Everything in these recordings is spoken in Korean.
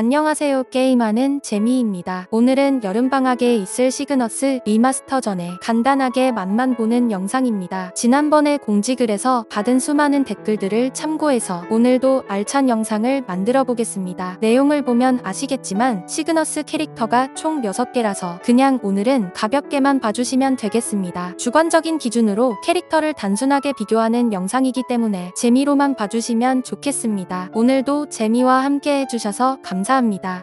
안녕하세요 게임하는 재미입니다. 오늘은 여름방학에 있을 시그너스 리마스터 전에 간단하게 맛만 보는 영상입니다. 지난번에 공지글에서 받은 수많은 댓글들을 참고해서 오늘도 알찬 영상을 만들어 보겠습니다. 내용을 보면 아시겠지만 시그너스 캐릭터가 총 6개라서 그냥 오늘은 가볍게만 봐주시면 되겠습니다. 주관적인 기준으로 캐릭터를 단순하게 비교하는 영상이기 때문에 재미로만 봐주시면 좋겠습니다. 오늘도 재미와 함께 해주셔서 감사합니다.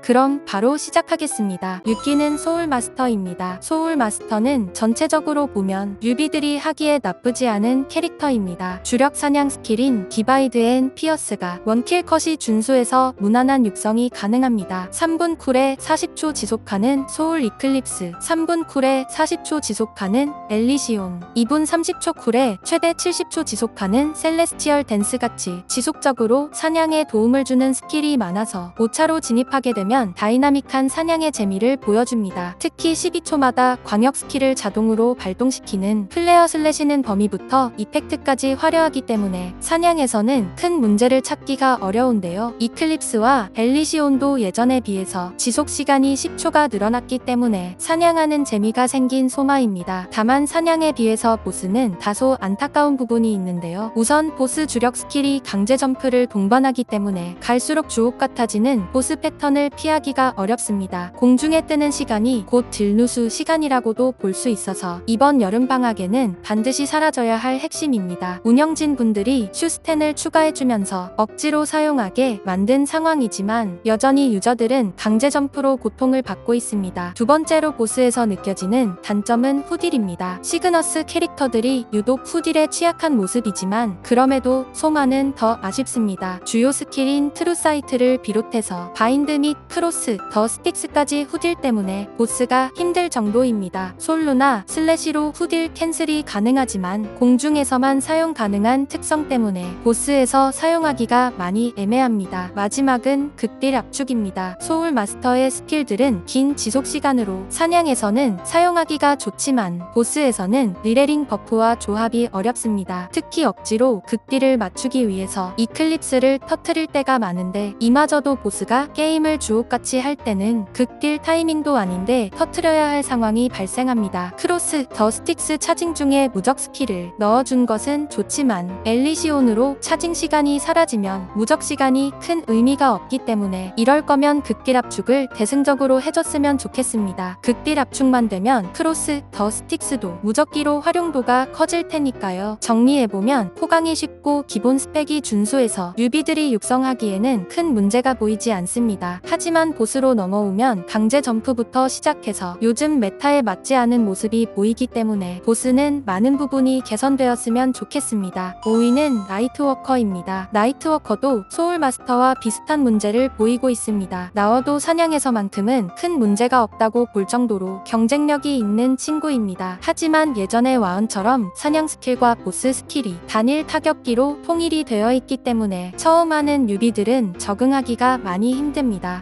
그럼 바로 시작하겠습니다. 유키는 소울 마스터입니다. 소울 마스터는 전체적으로 보면 유비들이 하기에 나쁘지 않은 캐릭터입니다. 주력 사냥 스킬인 디바이드 앤 피어스가 원킬 컷이 준수해서 무난한 육성이 가능합니다. 3분 쿨에 40초 지속하는 소울 이클립스, 3분 쿨에 40초 지속하는 엘리시온, 2분 30초 쿨에 최대 70초 지속하는 셀레스티얼 댄스 같이 지속적으로 사냥에 도움을 주는 스킬이 많아서 5차로 진 입하게 되면 다이나믹한 사냥의 재미를 보여줍니다. 특히 12초마다 광역 스킬을 자동으로 발동시키는 플레어 슬래시는 범위부터 이펙트까지 화려하기 때문에 사냥에서는 큰 문제를 찾기가 어려운데요. 이클립스와 엘리시온도 예전에 비해서 지속 시간이 10초가 늘어났기 때문에 사냥하는 재미가 생긴 소마입니다. 다만 사냥에 비해서 보스는 다소 안타까운 부분이 있는데요. 우선 보스 주력 스킬이 강제 점프를 동반하기 때문에 갈수록 주옥 같아지는 보스 패턴을 피하기가 어렵습니다. 공중에 뜨는 시간이 곧 딜누수 시간이라고도 볼 수 있어서 이번 여름방학에는 반드시 사라져야 할 핵심입니다. 운영진 분들이 슈스텐을 추가해주면서 억지로 사용하게 만든 상황이지만 여전히 유저들은 강제 점프로 고통을 받고 있습니다. 두 번째로 보스에서 느껴지는 단점은 후딜입니다. 시그너스 캐릭터들이 유독 후딜에 취약한 모습이지만 그럼에도 소마는 더 아쉽습니다. 주요 스킬인 트루사이트를 비롯해서 바인 드 및 크로스, 더 스틱스까지 후딜 때문에 보스가 힘들 정도입니다. 솔루나 슬래시로 후딜 캔슬이 가능하지만 공중에서만 사용 가능한 특성 때문에 보스에서 사용하기가 많이 애매합니다. 마지막은 극딜 압축입니다. 소울 마스터의 스킬들은 긴 지속 시간으로 사냥에서는 사용하기가 좋지만 보스에서는 리레링 버프와 조합이 어렵습니다. 특히 억지로 극딜을 맞추기 위해서 이클립스를 터트릴 때가 많은데 이마저도 보스가 게임을 주옥같이 할 때는 극딜 타이밍도 아닌데 터트려야 할 상황이 발생합니다. 크로스, 더 스틱스 차징 중에 무적 스킬을 넣어준 것은 좋지만 엘리시온으로 차징 시간이 사라지면 무적 시간이 큰 의미가 없기 때문에 이럴 거면 극딜 압축을 대승적으로 해줬으면 좋겠습니다. 극딜 압축만 되면 크로스, 더 스틱스도 무적기로 활용도가 커질 테니까요. 정리해보면 포강이 쉽고 기본 스펙이 준수해서 유비들이 육성하기에는 큰 문제가 보이지 않습니다. 하지만 보스로 넘어오면 강제 점프부터 시작해서 요즘 메타에 맞지 않은 모습이 보이기 때문에 보스는 많은 부분이 개선되었으면 좋겠습니다. 5위는 나이트워커입니다. 나이트워커도 소울마스터와 비슷한 문제를 보이고 있습니다. 나와도 사냥에서만큼은 큰 문제가 없다고 볼 정도로 경쟁력이 있는 친구입니다. 하지만 예전의 와운처럼 사냥 스킬과 보스 스킬이 단일 타격기로 통일이 되어 있기 때문에 처음 하는 유비들은 적응하기가 많이 힘듭니다.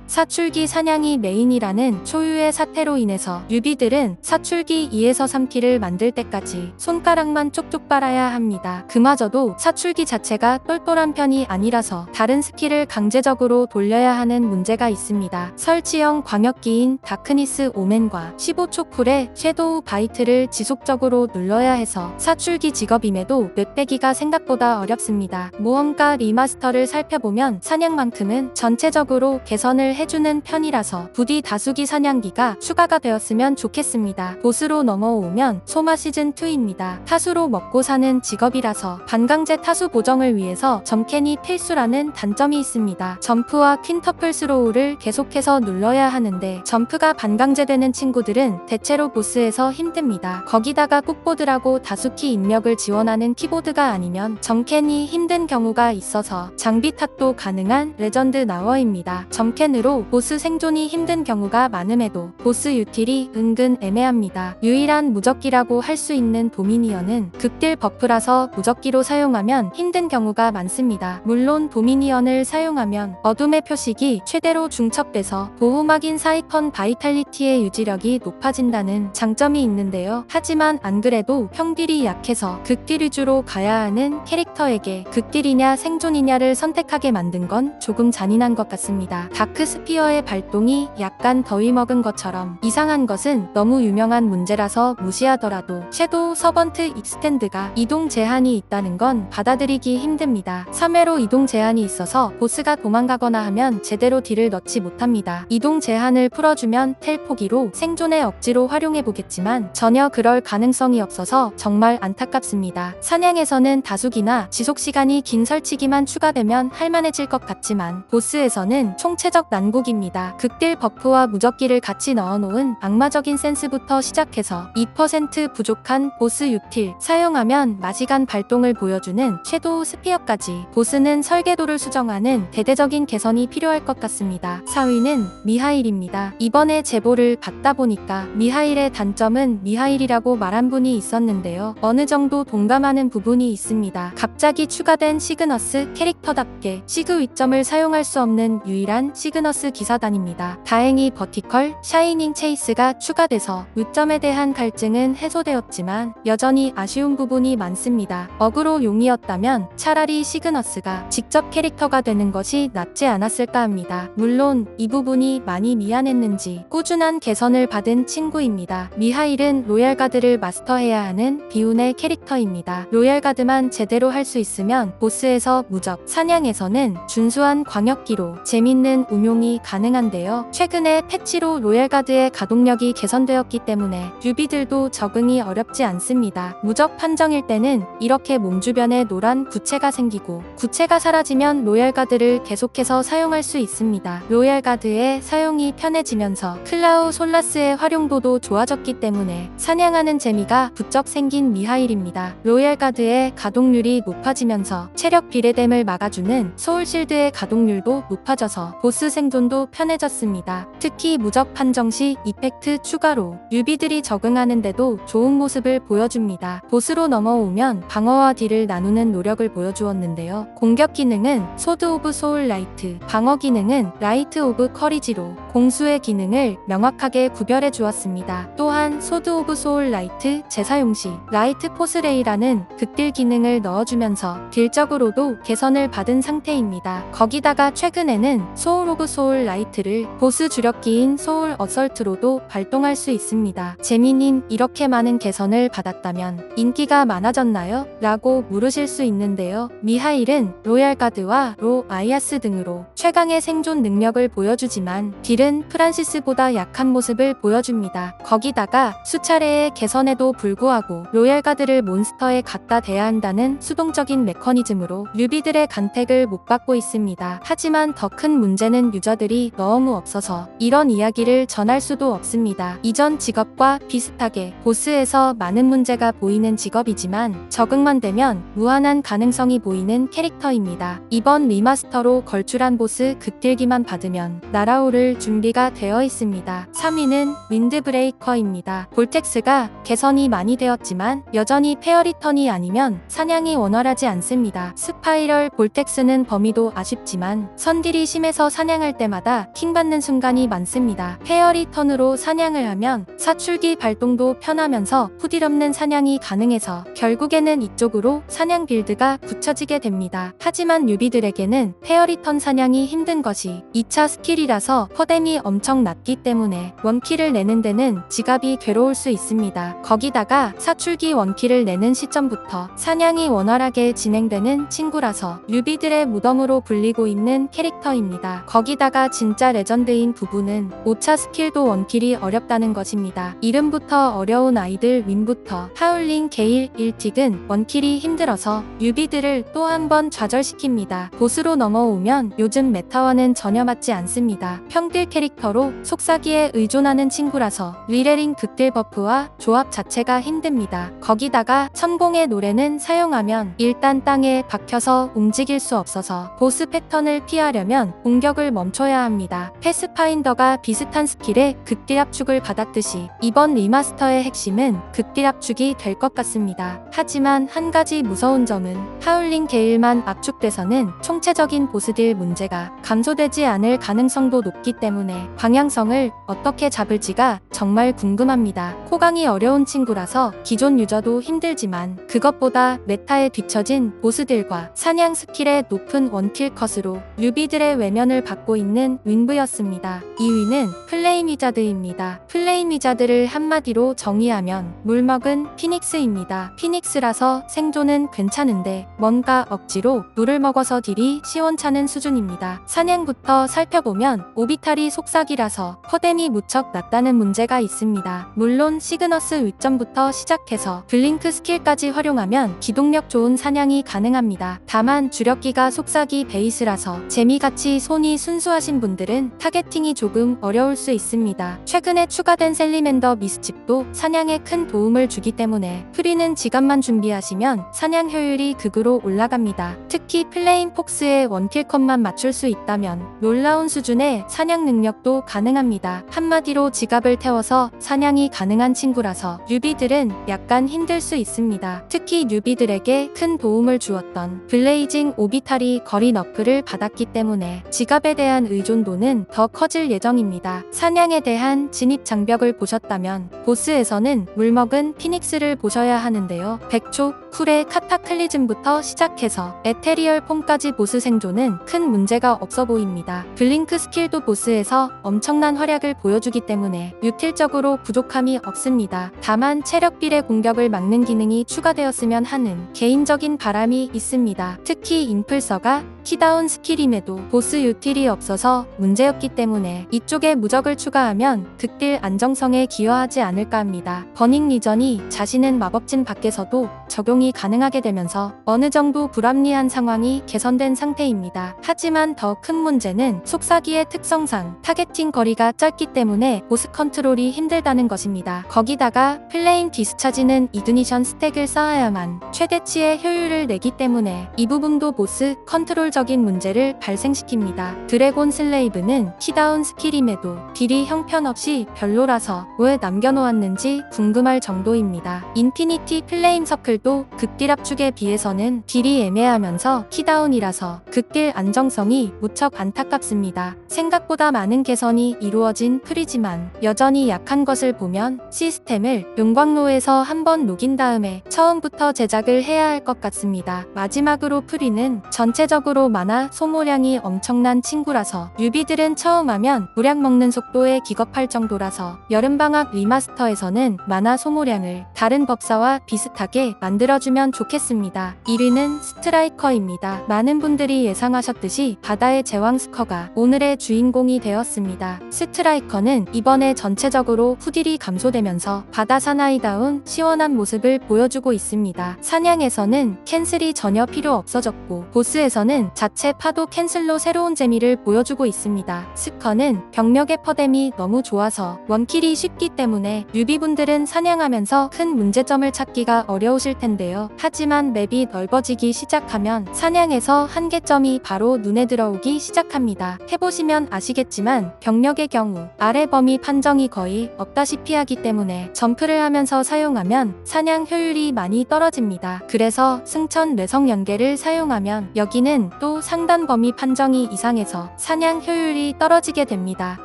사출기 사냥이 메인이라는 초유의 사태로 인해서 유비들은 사출기 2에서 3키를 만들 때까지 손가락만 쪽쪽 빨아야 합니다. 그마저도 사출기 자체가 똘똘한 편이 아니라서 다른 스킬을 강제적으로 돌려야 하는 문제가 있습니다. 설치형 광역기인 다크니스 오맨과 15초 쿨의 섀도우 바이트를 지속적으로 눌러야 해서 사출기 직업임에도 맵배기가 생각보다 어렵습니다. 모험가 리마스터를 살펴보면 사냥만큼은 전체적으로 개선을 해주는 편이라서 부디 다수기 사냥기가 추가가 되었으면 좋겠습니다. 보스로 넘어오면 소마 시즌2입니다. 타수로 먹고 사는 직업이라서 반강제 타수 보정을 위해서 점캔이 필수라는 단점이 있습니다. 점프와 퀸터플 스로우를 계속해서 눌러야 하는데 점프가 반강제되는 친구들은 대체로 보스에서 힘듭니다. 거기다가 꾹보드라고 다수키 입력을 지원하는 키보드가 아니면 점캔이 힘든 경우가 있어서 장비 탓도 가능한 레전드 나워입니다. 점캔으로 보스 생존이 힘든 경우가 많음에도 보스 유틸이 은근 애매합니다. 유일한 무적기라고 할 수 있는 도미니언은 극딜 버프라서 무적기로 사용하면 힘든 경우가 많습니다. 물론 도미니언을 사용하면 어둠의 표식이 최대로 중첩돼서 보호막인 사이컨 바이탈리티의 유지력이 높아진다는 장점이 있는데요. 하지만 안 그래도 평딜이 약해서 극딜 위주로 가야 하는 캐릭터에게 극딜이냐 생존이냐를 선택하게 만든 건 조금 잔인한 것 같습니다. 있습니다. 다크 스피어의 발동이 약간 더위 먹은 것처럼 이상한 것은 너무 유명한 문제라서 무시하더라도 섀도우 서번트 익스텐드가 이동 제한이 있다는 건 받아들이기 힘듭니다. 3회로 이동 제한이 있어서 보스가 도망가거나 하면 제대로 딜을 넣지 못합니다. 이동 제한을 풀어주면 텔포기로 생존에 억지로 활용해보겠지만 전혀 그럴 가능성이 없어서 정말 안타깝습니다. 사냥에서는 다수기나 지속시간이 긴 설치기만 추가되면 할만해질 것 같지만 보스에서는 총 체적 난국입니다. 극딜 버프와 무적기를 같이 넣어놓은 악마적인 센스부터 시작해서 2% 부족한 보스 유틸 사용하면 마시간 발동을 보여주는 섀도우 스피어까지 보스는 설계도를 수정하는 대대적인 개선이 필요할 것 같습니다. 4위는 미하일입니다. 이번에 제보를 받다 보니까 미하일의 단점은 미하일이라고 말한 분이 있었는데요. 어느 정도 동감하는 부분이 있습니다. 갑자기 추가된 시그너스 캐릭터답게 시그 위점을 사용할 수 없는 유일한 시그너스 기사단입니다. 다행히 버티컬, 샤이닝 체이스가 추가돼서 위점에 대한 갈증은 해소되었지만 여전히 아쉬운 부분이 많습니다. 어그로 용이었다면 차라리 시그너스가 직접 캐릭터가 되는 것이 낫지 않았을까 합니다. 물론 이 부분이 많이 미안했는지 꾸준한 개선을 받은 친구입니다. 미하일은 로얄가드를 마스터해야 하는 비운의 캐릭터입니다. 로얄가드만 제대로 할 수 있으면 보스에서 무적, 사냥에서는 준수한 광역기로 재밌는 운용이 가능한데요. 최근에 패치로 로얄가드의 가동력이 개선되었기 때문에 뉴비들도 적응이 어렵지 않습니다. 무적 판정일 때는 이렇게 몸 주변에 노란 구체가 생기고 구체가 사라지면 로얄가드를 계속해서 사용할 수 있습니다. 로얄가드의 사용이 편해지면서 클라우 솔라스의 활용도도 좋아졌기 때문에 사냥하는 재미가 부쩍 생긴 미하일입니다. 로얄가드의 가동률이 높아지면서 체력 비례됨을 막아주는 소울실드의 가동률도 높아져서 보스 생존도 편해졌습니다. 특히 무적 판정 시 이펙트 추가로 뉴비들이 적응하는데도 좋은 모습을 보여줍니다. 보스로 넘어오면 방어와 딜을 나누는 노력을 보여주었는데요. 공격 기능은 소드 오브 소울 라이트, 방어 기능은 라이트 오브 커리지로 공수의 기능을 명확하게 구별해 주었습니다. 또한 소드 오브 소울 라이트 재사용 시 라이트 포스레이라는 극딜 기능을 넣어주면서 딜적으로도 개선을 받은 상태입니다. 거기다가 최근에는 소울 오브 소울 라이트를 보스 주력기인 소울 어설트로도 발동할 수 있습니다. 재미님 이렇게 많은 개선을 받았다면 인기가 많아졌나요? 라고 물으실 수 있는데요. 미하일은 로얄가드와 로 아이아스 등으로 최강의 생존 능력을 보여주지만 딜은 프란시스보다 약한 모습을 보여줍니다. 거기다가 수차례의 개선에도 불구하고 로얄가드를 몬스터에 갖다 대야 한다는 수동적인 메커니즘으로 뉴비들의 간택을 못 받고 있습니다. 하지만 더 큰 문제는 유저들이 너무 없어서 이런 이야기를 전할 수도 없습니다. 이전 직업과 비슷하게 보스에서 많은 문제가 보이는 직업이지만 적응만 되면 무한한 가능성이 보이는 캐릭터입니다. 이번 리마스터로 걸출한 보스 극딜기만 받으면 날아오를 준비가 되어 있습니다. 3위는 윈드브레이커입니다. 볼텍스가 개선이 많이 되었지만 여전히 페어리턴이 아니면 사냥이 원활하지 않습니다. 스파이럴 볼텍스는 범위도 아쉽지만 선딜이 심해서 사냥할 때마다 킹받는 순간이 많습니다. 페어리 턴으로 사냥을 하면 사출기 발동도 편하면서 후딜 없는 사냥이 가능해서 결국에는 이쪽으로 사냥 빌드가 굳혀지게 됩니다. 하지만 뉴비들에게는 페어리 턴 사냥이 힘든 것이 2차 스킬이라서 퍼뎀이 엄청 낮기 때문에 원킬을 내는 데는 지갑이 괴로울 수 있습니다. 거기다가 사출기 원킬을 내는 시점부터 사냥이 원활하게 진행되는 친구라서 뉴비들의 무덤으로 불리고 있는 캐릭터입니다. 거기다가 진짜 레전드인 부분은 5차 스킬도 원킬이 어렵다는 것입니다. 이름부터 어려운 아이들 윈부터 하울링 게일 일틱은 원킬이 힘들어서 뉴비들을 또 한 번 좌절시킵니다. 보스로 넘어오면 요즘 메타와는 전혀 맞지 않습니다. 평딜 캐릭터로 속삭이에 의존하는 친구라서 리레링 극딜 버프와 조합 자체가 힘듭니다. 거기다가 천공의 노래는 사용하면 일단 땅에 박혀서 움직일 수 없어서 보스 패턴을 피하려면 공 격을 멈춰야 합니다. 패스파인더가 비슷한 스킬에 극딜 압축을 받았듯이 이번 리마스터의 핵심은 극딜 압축이 될 것 같습니다. 하지만 한 가지 무서운 점은 하울링 게일만 압축돼서는 총체적인 보스딜 문제가 감소되지 않을 가능성도 높기 때문에 방향성을 어떻게 잡을지가 정말 궁금합니다. 코강이 어려운 친구라서 기존 유저도 힘들지만 그것보다 메타에 뒤처진 보스들과 사냥 스킬의 높은 원킬 컷으로 뉴비들의 외면을 지원을 받고 있는 윈브였습니다. 2위는 플레임 위자드입니다. 플레임 위자드를 한마디로 정의하면 물먹은 피닉스입니다. 피닉스라서 생존은 괜찮은데 뭔가 억지로 물을 먹어서 딜이 시원찮은 수준입니다. 사냥부터 살펴보면 오비탈이 속삭이라서 퍼뎀이 무척 낮다는 문제가 있습니다. 물론 시그너스 위점부터 시작해서 블링크 스킬까지 활용하면 기동력 좋은 사냥이 가능합니다. 다만 주력기가 속삭이 베이스라서 재미같이 손이 순수하신 분들은 타겟팅이 조금 어려울 수 있습니다. 최근에 추가된 셀리맨더 미스칩도 사냥에 큰 도움을 주기 때문에 프리는 지갑만 준비하시면 사냥 효율이 극으로 올라갑니다. 특히 플레인 폭스의 원킬컷만 맞출 수 있다면 놀라운 수준의 사냥 능력도 가능합니다. 한마디로 지갑을 태워서 사냥이 가능한 친구라서 뉴비들은 약간 힘들 수 있습니다. 특히 뉴비들에게 큰 도움을 주었던 블레이징 오비탈이 거리 너프를 받았기 때문에 지 갑에 대한 의존도는 더 커질 예정입니다. 사냥에 대한 진입 장벽을 보셨다면 보스에서는 물먹은 피닉스를 보셔야 하는데요. 백초, 쿨의 카타클리즘부터 시작해서 에테리얼 폼까지 보스 생존은 큰 문제가 없어 보입니다. 블링크 스킬도 보스에서 엄청난 활약을 보여주기 때문에 유틸적으로 부족함이 없습니다. 다만 체력 비례 공격을 막는 기능이 추가되었으면 하는 개인적인 바람이 있습니다. 특히 인플서가 키다운 스킬임에도 보스 유 틸이 없어서 문제였기 때문에 이쪽에 무적을 추가하면 극딜 안정성에 기여하지 않을까 합니다. 버닝 리전이 자신은 마법진 밖에서도 적용이 가능하게 되면서 어느 정도 불합리한 상황이 개선된 상태입니다. 하지만 더 큰 문제는 속삭이의 특성상 타겟팅 거리가 짧기 때문에 보스 컨트롤이 힘들다는 것입니다. 거기다가 플레인 디스차지는 이그니션 스택을 쌓아야만 최대치의 효율을 내기 때문에 이 부분도 보스 컨트롤적인 문제를 발생시킵니다. 드래곤 슬레이브는 키다운 스킬임에도 딜이 형편없이 별로라서 왜 남겨놓았는지 궁금할 정도입니다. 인피니티 플레임 서클도 극딜 압축에 비해서는 딜이 애매하면서 키다운이라서 극딜 안정성이 무척 안타깝습니다. 생각보다 많은 개선이 이루어진 프리지만 여전히 약한 것을 보면 시스템을 용광로에서 한번 녹인 다음에 처음부터 제작을 해야 할 것 같습니다. 마지막으로 프리는 전체적으로 만화 소모량이 엄청난 친구라서 유비들은 처음 하면 무량 먹는 속도에 기겁할 정도라서 여름방학 리마스터에서는 만화 소모량을 다른 법사와 비슷하게 만들어주면 좋겠습니다. 1위는 스트라이커입니다. 많은 분들이 예상하셨듯이 바다의 제왕 스커가 오늘의 주인공이 되었습니다. 스트라이커는 이번에 전체적으로 후딜이 감소되면서 바다 사나이다운 시원한 모습을 보여주고 있습니다. 사냥에서는 캔슬이 전혀 필요 없어졌고 보스에서는 자체 파도 캔슬로 새로운 재미를 보여주고 있습니다. 스커는 병력의 퍼뎀이 너무 좋아서 원킬이 쉽기 때문에 뉴비분들은 사냥하면서 큰 문제점을 찾기가 어려우실 텐데요. 하지만 맵이 넓어지기 시작하면 사냥에서 한계점이 바로 눈에 들어오기 시작합니다. 해보시면 아시겠지만 병력의 경우 아래 범위 판정이 거의 없다시피 하기 때문에 점프를 하면서 사용하면 사냥 효율이 많이 떨어집니다. 그래서 승천 뇌성 연계를 사용하면 여기는 또 상단 범위 판정이 이상 해서 사냥 효율이 떨어지게 됩니다.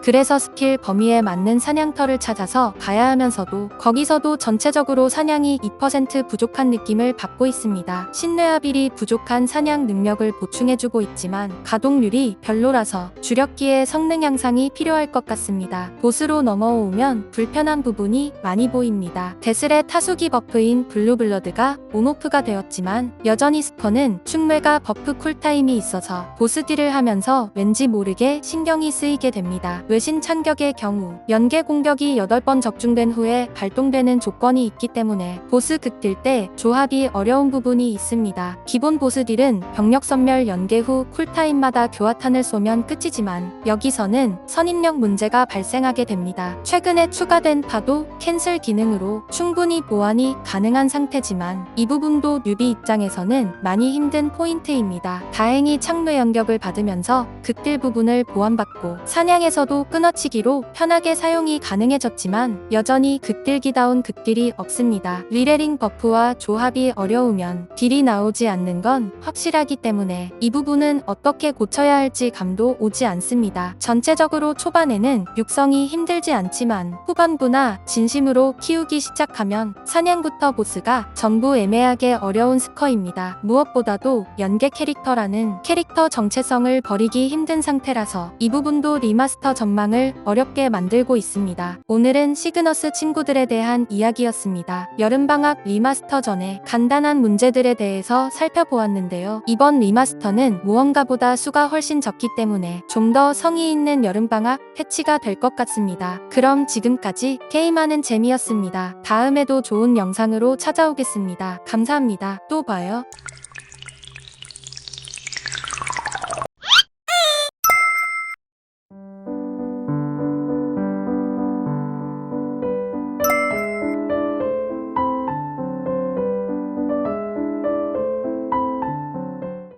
그래서 스킬 범위에 맞는 사냥터를 찾아서 가야 하면서도 거기서도 전체적으로 사냥이 2% 부족한 느낌을 받고 있습니다. 신뢰아빌이 부족한 사냥 능력을 보충해주고 있지만 가동률이 별로라서 주력기의 성능 향상이 필요할 것 같습니다. 보스로 넘어오면 불편한 부분이 많이 보입니다. 데슬의 타수기 버프인 블루블러드가 온오프가 되었지만 여전히 스커는 충매가 버프 쿨타임이 있어서 보스 딜을 하면서 왠지 모르게 신경이 쓰이게 됩니다. 외신 찬격의 경우 연계 공격이 8번 적중된 후에 발동되는 조건이 있기 때문에 보스 극딜 때 조합이 어려운 부분이 있습니다. 기본 보스 딜은 병력 선멸 연계 후 쿨타임마다 교화탄을 쏘면 끝이지만 여기서는 선입력 문제가 발생하게 됩니다. 최근에 추가된 파도 캔슬 기능으로 충분히 보완이 가능한 상태지만 이 부분도 뉴비 입장에서는 많이 힘든 포인트입니다. 다행히 창뇌 연격을 받으면서 극딜 부분을 보완받고 사냥에서도 끊어치기로 편하게 사용이 가능해졌지만 여전히 극딜기다운 극딜이 없습니다. 리레링 버프와 조합이 어려우면 딜이 나오지 않는 건 확실하기 때문에 이 부분은 어떻게 고쳐야 할지 감도 오지 않습니다. 전체적으로 초반에는 육성이 힘들지 않지만 후반부나 진심으로 키우기 시작하면 사냥부터 보스가 전부 애매하게 어려운 스커입니다. 무엇보다도 연계 캐릭터라는 캐릭터 정체성을 버리기 알기 힘든 상태라서 이 부분도 리마스터 전망을 어렵게 만들고 있습니다. 오늘은 시그너스 친구들에 대한 이야기였습니다. 여름방학 리마스터 전에 간단한 문제들에 대해서 살펴보았는데요. 이번 리마스터는 무언가보다 수가 훨씬 적기 때문에 좀 더 성의 있는 여름방학 패치가 될 것 같습니다. 그럼 지금까지 게임하는 재미였습니다. 다음에도 좋은 영상으로 찾아오겠습니다. 감사합니다. 또 봐요.